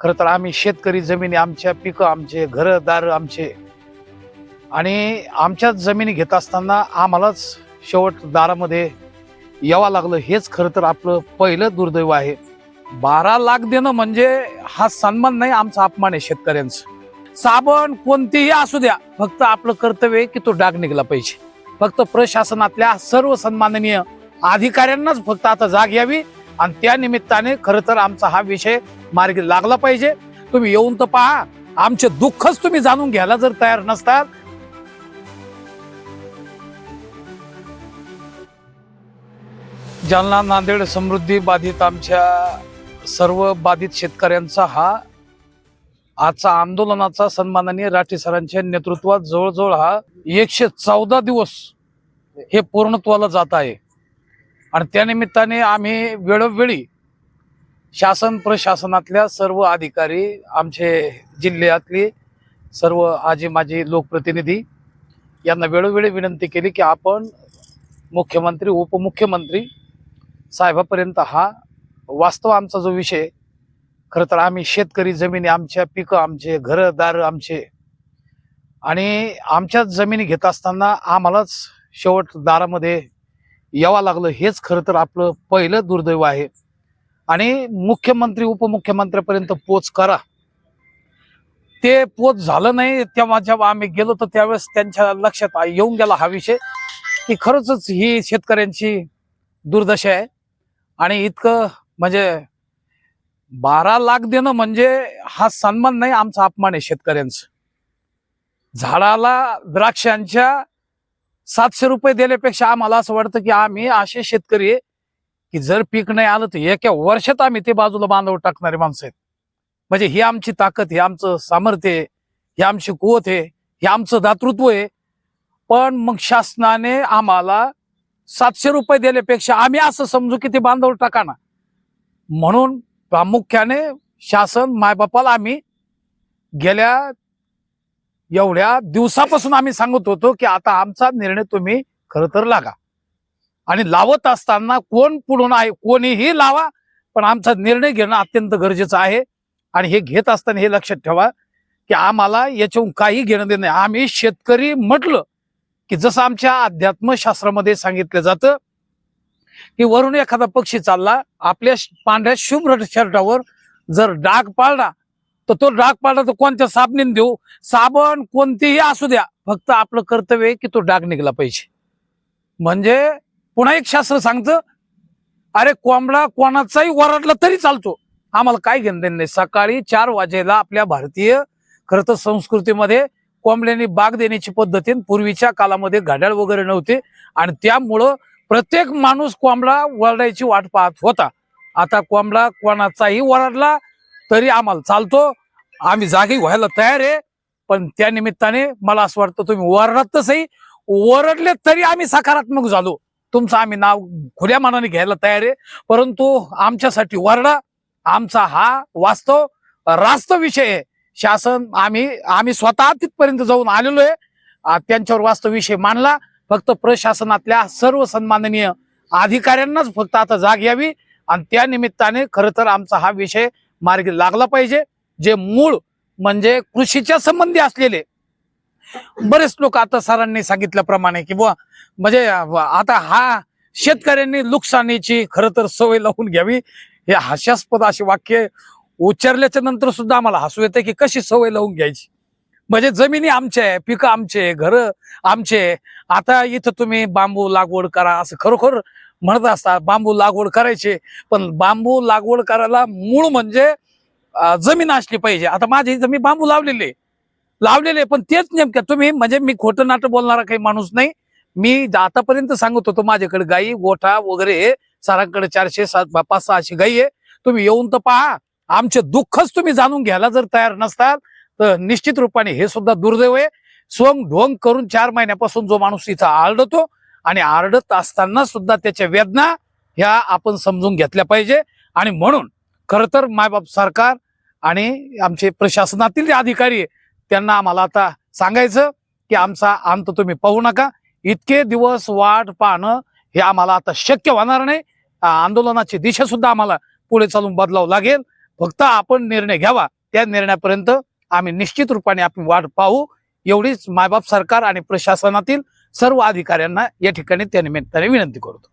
खरं तर आम्ही शेतकरी जमिनी आमच्या पिकं आमचे घरदार आमचे आणि आमच्याच जमिनी घेत असताना आम्हालाच शेवट दारामध्ये यावं लागलं. हेच खरं तर आपलं पहिलं दुर्दैव आहे. बारा लाख देणं म्हणजे हा सन्मान नाही आमचा अपमान आहे शेतकऱ्यांचं. साबण कोणतेही असू द्या फक्त आपलं कर्तव्य आहे की तो डाग निघला पाहिजे. फक्त प्रशासनातल्या सर्व सन्माननीय अधिकाऱ्यांनाच फक्त आता जाग यावी. आणि त्या निमित्ताने खरं तर आमचा हा विषय मार्गी लागला पाहिजे. तुम्ही येऊन तर पहा. आमचे दुःखच तुम्ही जाणून घ्यायला जर तयार नसतात जालना नांदेड समृद्धी बाधित आमच्या सर्व बाधित शेतकऱ्यांचा हा आजचा आंदोलनाचा सन्माननीय राठी सरांच्या नेतृत्वात जवळजवळ हा एकशे चौदा दिवस हे पूर्णत्वाला जात आहे. आणि त्यानिमित्ताने आम्ही वेळोवेळी शासन प्रशासनातल्या सर्व अधिकारी आमचे जिल्ह्यातले सर्व आजी माझी लोकप्रतिनिधी यांना वेळोवेळी विनंती केली की आपण मुख्यमंत्री उपमुख्यमंत्री साहेबापर्यंत हा वास्तव आमचा जो विषय खरं तर आम्ही शेतकरी जमिनी आमच्या पिकं आमचे घरदार आमचे आणि आमच्याच जमिनी घेत असताना आम्हालाच शेवट दारामध्ये यावं लागलं. हेच खरं तर आपलं पहिलं दुर्दैव आहे. आणि मुख्यमंत्री उपमुख्यमंत्र्यापर्यंत पोच करा. ते पोच झालं नाही तेव्हा जेव्हा आम्ही गेलो तर त्यावेळेस त्यांच्या लक्षात येऊन गेला हा विषय की खरंच ही शेतकऱ्यांची दुर्दशा आहे. आणि इतकं म्हणजे बारा लाख देणं म्हणजे हा सन्मान नाही आमचा अपमान आहे शेतकऱ्यांचा. झाडाला द्राक्षांच्या सातशे रुपये दिल्यापेक्षा आम्हाला असं वाटतं की आम्ही असे शेतकरी की जर पीक नाही आलं तर एका वर्षात आम्ही ते बाजूला बांधव टाकणारे माणसं आहेत. म्हणजे ही आमची ताकद हे आमचं सामर्थ्य आहे हे आमची कुवत आहे हे आमचं दातृत्व आहे. पण मग शासनाने आम्हाला सातशे रुपये दिल्यापेक्षा आम्ही असं समजू की ते बांधव टाका ना. म्हणून प्रामुख्याने शासन मायबापाला आम्ही गेल्या एवढ्या दिवसापासून आम्ही सांगत होतो की आता आमचा निर्णय तुम्ही खरं तर लागा. आणि लावत असताना कोण पुढून आहे कोणीही लावा पण आमचा निर्णय घेणं अत्यंत गरजेचं आहे. आणि हे घेत असताना हे लक्षात ठेवा की आम्हाला याच्याहून काही घेणं देणं नाही. आम्ही शेतकरी म्हटलं की जसं आमच्या अध्यात्मशास्त्रामध्ये सांगितलं जातं की वरून एखादा पक्षी चालला आपल्या पांढऱ्या शुभ्र शर्टावर जर डाग पाळला तर तो डाग पाडला तर कोणत्या साबणीने देऊ? साबण कोणतेही असू द्या. फक्त आपलं कर्तव्य आहे की तो डाग निघला पाहिजे. म्हणजे पुन्हा एक शास्त्र सांगतं अरे कोंबडा कोणाचाही वरडला तरी चालतो. आम्हाला काय घेणं देणं नाही. सकाळी चार वाजेला आपल्या भारतीय खरं तर संस्कृतीमध्ये कोंबड्यांनी बाग देण्याची पद्धतीने पूर्वीच्या काळामध्ये घड्याळ वगैरे नव्हते. आणि त्यामुळं प्रत्येक माणूस कोंबडा वरडायची वाट पाहत होता. आता कोंबडा कोणाचाही वरडला तरी आम्हाला चालतो. आम्ही जागी व्हायला तयार आहे. पण त्या निमित्ताने मला असं वाटतं तुम्ही ओरडत तसही ओरडले तरी आम्ही सकारात्मक झालो. तुमचं आम्ही नाव खुल्या मनाने घ्यायला तयार आहे. परंतु आमच्यासाठी वरडा आमचा हा वास्तव रास्त विषय आहे. शासन आम्ही आम्ही स्वतः तिथपर्यंत जाऊन आलेलो आहे. त्यांच्यावर वास्तव विषय मानला फक्त प्रशासनातल्या सर्व सन्माननीय अधिकाऱ्यांनाच फक्त आता जाग यावी. आणि त्या निमित्ताने खरं तर आमचा हा विषय मार्गी लागला पाहिजे जे मूळ म्हणजे कृषीच्या संबंधी असलेले. बरेच लोक आता सरांनी सांगितल्याप्रमाणे की बुवा म्हणजे आता हा शेतकऱ्यांनी नुकसानीची खरं तर सवय लावून घ्यावी. हे हास्यास्पद असे वाक्य उच्चारल्याच्या नंतर सुद्धा आम्हाला हसू येते की कशी सवय लावून घ्यायची. म्हणजे जमिनी आमच्या आहे पिकं आमचे घर आमचे आता इथं तुम्ही बांबू लागवड करा असं खरोखर म्हणत असतात बांबू लागवड करायचे. पण बांबू लागवड करायला मूळ म्हणजे जमीन असली पाहिजे. आता माझी इथं मी बांबू लावलेले लावलेले पण तेच नेमक्या तुम्ही म्हणजे मी खोटं नाटं बोलणारा काही माणूस नाही. मी आतापर्यंत सांगत होतो माझ्याकडे गाई गोठा वगैरे सरांकडे चारशे सात पाच सहाशे गाई आहे. तुम्ही येऊन तर पहा. आमचे दुःखच तुम्ही जाणून घ्यायला जर तयार नसताल तर निश्चित रूपाने हे सुद्धा दुर्दैव आहे. स्वंग ढोंग करून चार महिन्यापासून जो माणूस इथं आळडतो आणि आरडत असताना सुद्धा त्याच्या वेदना ह्या आपण समजून घेतल्या पाहिजे. आणि म्हणून खरं तर मायबाप सरकार आणि आमचे प्रशासनातील जे अधिकारी त्यांना आम्हाला आता सांगायचं की आमचा अंत तुम्ही पाहू नका. इतके दिवस वाट पाहणं हे आम्हाला आता शक्य होणार नाही. आंदोलनाची दिशा सुद्धा आम्हाला पुढे चालून बदलावं लागेल. फक्त आपण निर्णय घ्यावा. त्या निर्णयापर्यंत आम्ही निश्चित रूपाने आपण वाट पाहू. एवढीच मायबाप सरकार आणि प्रशासनातील सर्व अधिकाऱ्यांना या ठिकाणी त्या निमित्ताने विनंती करतो.